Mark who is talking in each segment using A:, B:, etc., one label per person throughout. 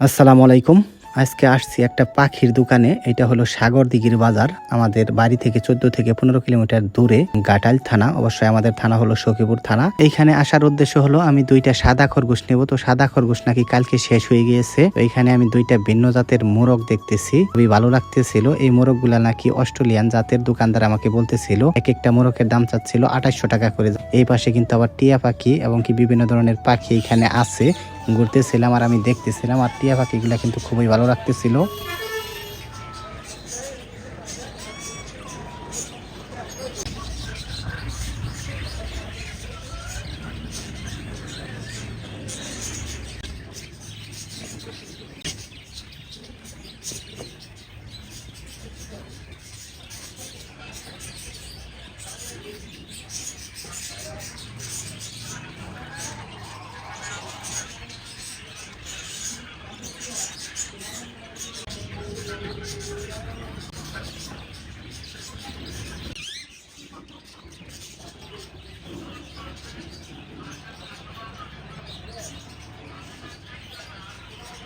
A: আসসালামু আলাইকুম। আজকে আসছি একটা পাখির দোকানে। এটা হলো সাগর দিঘির বাজার। আমাদের বাড়ি থেকে চোদ্দ থেকে পনেরো কিলোমিটার দূরে গাটাইল থানা। অবশ্যই আমাদের থানা হলো সখীপুর থানা। এইখানে আসার উদ্দেশ্য হলো, আমি দুইটা সাদা খরগোশ নেব। তো সাদা খরগোশ নাকি কালকে শেষ হয়ে গিয়েছে। এইখানে আমি দুইটা ভিন্ন জাতের মোরগ দেখতেছি। খুবই ভালো লাগতেছিল। এই মোরগগুলা নাকি অস্ট্রেলিয়ান জাতের দোকানদার আমাকে বলতেছিল এক একটা মোরগের দাম চাচ্ছিল আঠাশশো টাকা করে। এই পাশে কিন্তু আবার টিয়া পাখি এবং কি বিভিন্ন ধরনের পাখি এখানে আছে। ঘুরতেছিলাম আর আমি দেখতেছিলাম আর টিয়া পাখিগুলো কিন্তু খুবই ভালো লাগতেছিল।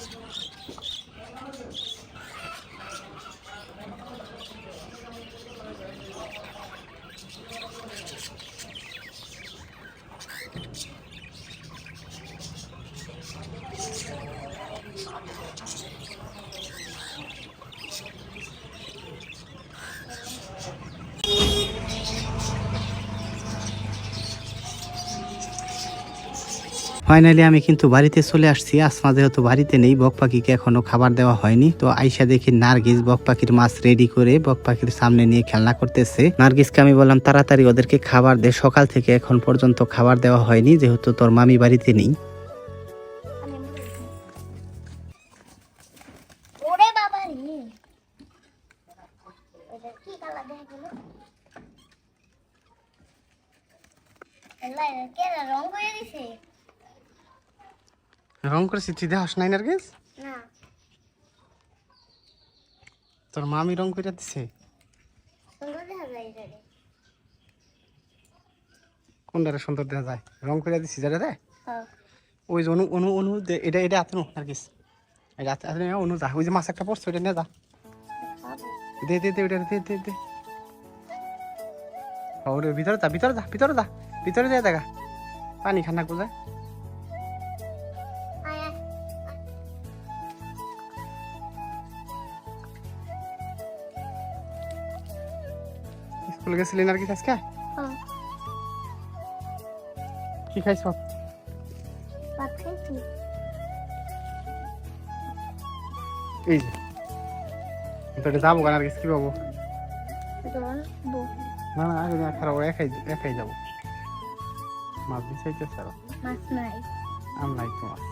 A: Thank you. ফাইনালি আমি কিন্তু বাড়িতে চলে আসছি। আসমা যেহেতু বাড়িতে নেই, বক পাখিকে এখনও খাবার দেওয়া হয়নি। তো আইসা দেখি নার্গিস বক পাখির মাছ রেডি করে বক পাখির সামনে নিয়ে খেলনা করতেছে। নার্গিসকে আমি বললাম, তাড়াতাড়ি ওদেরকে খাবার দে। সকাল থেকে এখন পর্যন্ত খাবার দেওয়া হয়নি, যেহেতু তোর মামি বাড়িতে নেই।
B: রে। এটা কি কালার দেখা গেল আল্লাহ এটা কে রং করে
C: করেছি তুই দেখাস নাই নার্গিস? তোর মামি রং করে দিছে?
B: সুন্দর দেখা যায় এটা রে।
C: কোনটা রে সুন্দর দেখা যায়? রং করে দিছি যারা রে
B: হ্যাঁ।
C: ওই যে অনু অনু অনু এটা এটা আতনু নার্গিস। এটা আত- আতনু অনু যা ওই যে মাছ একটা পড়ছে ওইটা নিয়ে যা। দে দে দে ওইটা দে দে দে। ওরে ভিতরে যা ভিতরে যা ভিতরে যা ভিতরে যা দেখা। পানি খানা কোথায়? স্কুল গেছিলি নার্গিস আজকে?
B: হ্যাঁ
C: কি খাইছ?
B: ভাত খাইছি।
C: এই যে। যাব কেন? নার্গিস কি পাবো? না না আগে না খারাপ একাই একাই যাব। মাছ দিচাইতেছে আরও।
B: মাছ নাই।
C: আম নাই তো মাছ।